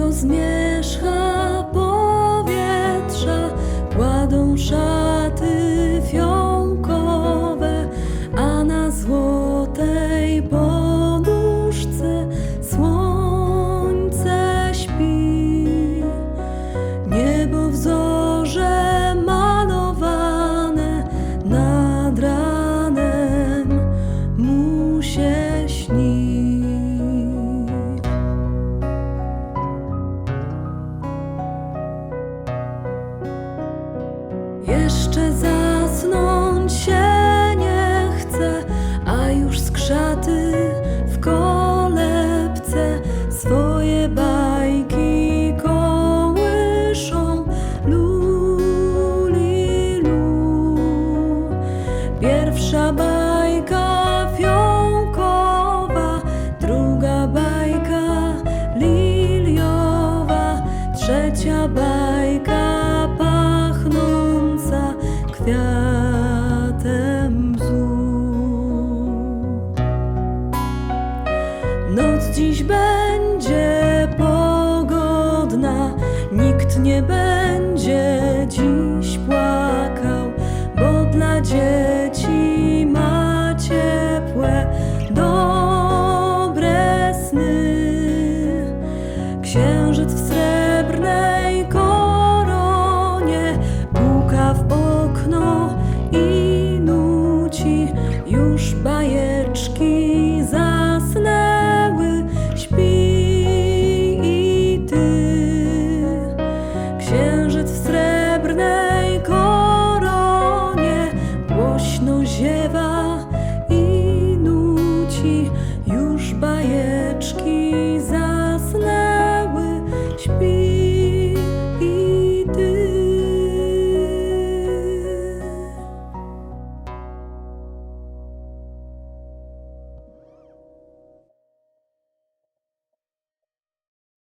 Echo Jeszcze zasnąć się nie chce, a już skrzaty w kolebce swoje bajki dziś będzie pogodna, nikt nie będzie dziś płakał, bo dla dzieci ma ciepłe, dobre sny. Księżyc w